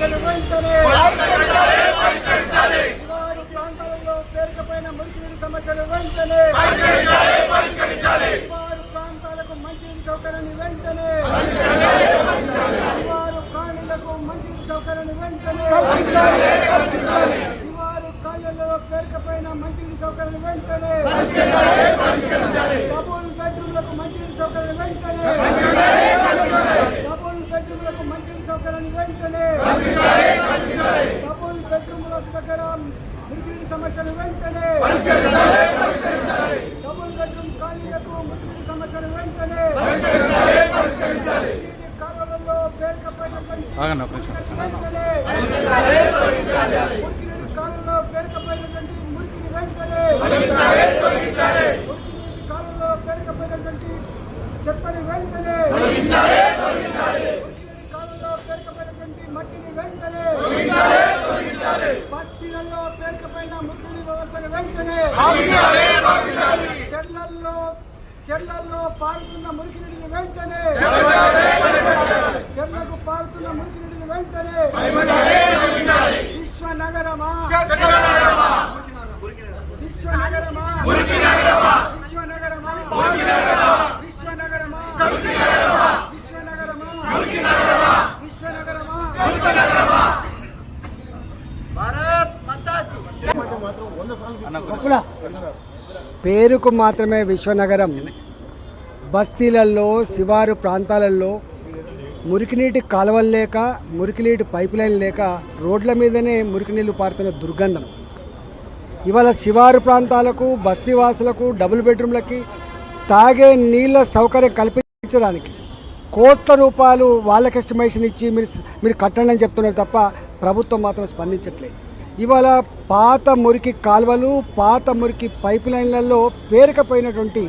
పరిష్కరించాలి పరిష్కరించాలి. ప్రాంతాలలో పేరుకుపోయిన మురికి నీటి సమస్యలు వెంటనే పరిష్కరించాలి ప్రాంతాలకు మంచినీటి సౌకర్యాన్ని వెంటనే పరిష్కరించాలి వారు కాలనీలకు మంచినీటి సౌకర్యాన్ని వెంటనే పరిష్కరించాలి వారు కాలనీలలో పేరుకుపోయిన మంచినీటి సౌకర్యాన్ని వెంటనే దగ్గర మంచినీటి సమస్యలు వెంటనే. డబుల్ బెడ్రూమ్ కాలనీలకు మంచినీటి సమస్యలు వెంటనే. కాలువలలో మురికినీటి కాలువలో పేరుకపోయినటువంటి మురికిని వెంటనే. కాలువలో పేరుకపోయినటువంటి చెత్తని వెంటనే మురికినీటి కాలువలో పేరుకపోయినటువంటి మట్టిని వెంటనే బస్తీలలో పేరుకపోయిన మురికిని వ్యవస్థను వెంటనే చెర్లల్లో చెర్లల్లో పారుతున్న మురికి నీటిని వెంటనే. చెర్లకు పారుతున్న మురికి నీటిని వెంటనే. విశ్వనగరమా. విశ్వనగరమా. విశ్వనగరమా. విశ్వనగరమా విశ్వనగరమా విశ్వనగరమా పేరుకు మాత్రమే విశ్వనగరం. బస్తీలలో శివారు ప్రాంతాలలో మురికినీటి కాలువలు లేక మురికినీటి పైప్ లైన్ లేక రోడ్ల మీదనే మురికినీళ్ళు పారుతున్న దుర్గంధం. ఇవాళ శివారు ప్రాంతాలకు బస్తీవాసులకు డబుల్ బెడ్రూమ్లకి తాగే నీళ్ళ సౌకర్యం కల్పించడానికి కోట్ల రూపాయలు వాళ్ళకి ఎస్టిమేషన్ ఇచ్చి మీరు మీరు కట్టండి అని చెప్తున్నారు తప్ప ప్రభుత్వం మాత్రం స్పందించట్లేదు. ఇవాళ పాత మురికి కాలువలు పాత మురికి పైప్ లైన్లలో పేరుకపోయినటువంటి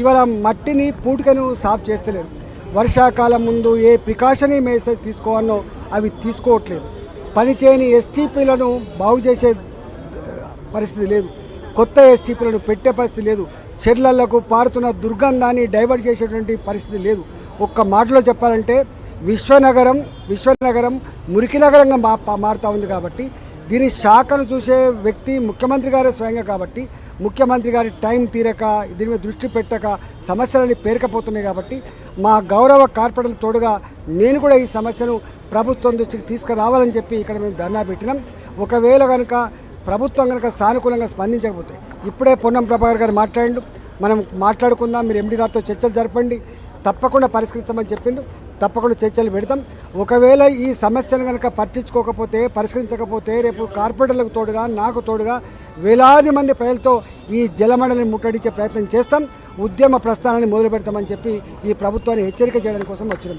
ఇవాళ మట్టిని పూటికను సాఫ్ చేస్తలేరు. వర్షాకాలం ముందు ఏ ప్రికాషన్ మెసేజ్ తీసుకోవాలో అవి తీసుకోవట్లేదు. పనిచేయని ఎస్టీపీలను బాగు చేసే పరిస్థితి లేదు. కొత్త ఎస్టీపీలను పెట్టే పరిస్థితి లేదు. చెర్లలకు పారుతున్న దుర్గంధాన్ని డైవర్ట్ చేసేటువంటి పరిస్థితి లేదు. ఒక్క మాటలో చెప్పాలంటే విశ్వనగరం విశ్వనగరం మురికి నగరంగా మా మారుతూ ఉంది కాబట్టి దీని శాఖను చూసే వ్యక్తి ముఖ్యమంత్రి గారే స్వయంగా కాబట్టి ముఖ్యమంత్రి గారి టైం తీరక దీని మీద దృష్టి పెట్టక సమస్యలని పేరుకపోతున్నాయి కాబట్టి మా గౌరవ కార్పొరేటర్ తోడుగా నేను కూడా ఈ సమస్యను ప్రభుత్వం దృష్టికి తీసుకురావాలని చెప్పి ఇక్కడ మేము ధర్నా పెట్టినాం. ఒకవేళ కనుక ప్రభుత్వం కనుక సానుకూలంగా స్పందించకపోతే ఇప్పుడే పొన్నం ప్రభాకర్ గారు మాట్లాడిండు. మనం మాట్లాడుకుందాం మీరు ఎండి గారితో చర్చలు జరపండి తప్పకుండా పరిష్కరిస్తామని చెప్పిండు. తప్పకుండా చర్చలు పెడతాం. ఒకవేళ ఈ సమస్యను కనుక పట్టించుకోకపోతే పరిష్కరించకపోతే రేపు కార్పొరేటర్లకు తోడుగా నాకు తోడుగా వేలాది మంది ప్రజలతో ఈ జలమండలిని ముట్టడించే ప్రయత్నం చేస్తాం. ఉద్యమ ప్రస్థానాన్ని మొదలు పెడతామని చెప్పి ఈ ప్రభుత్వాన్ని హెచ్చరిక చేయడం కోసం వచ్చినాం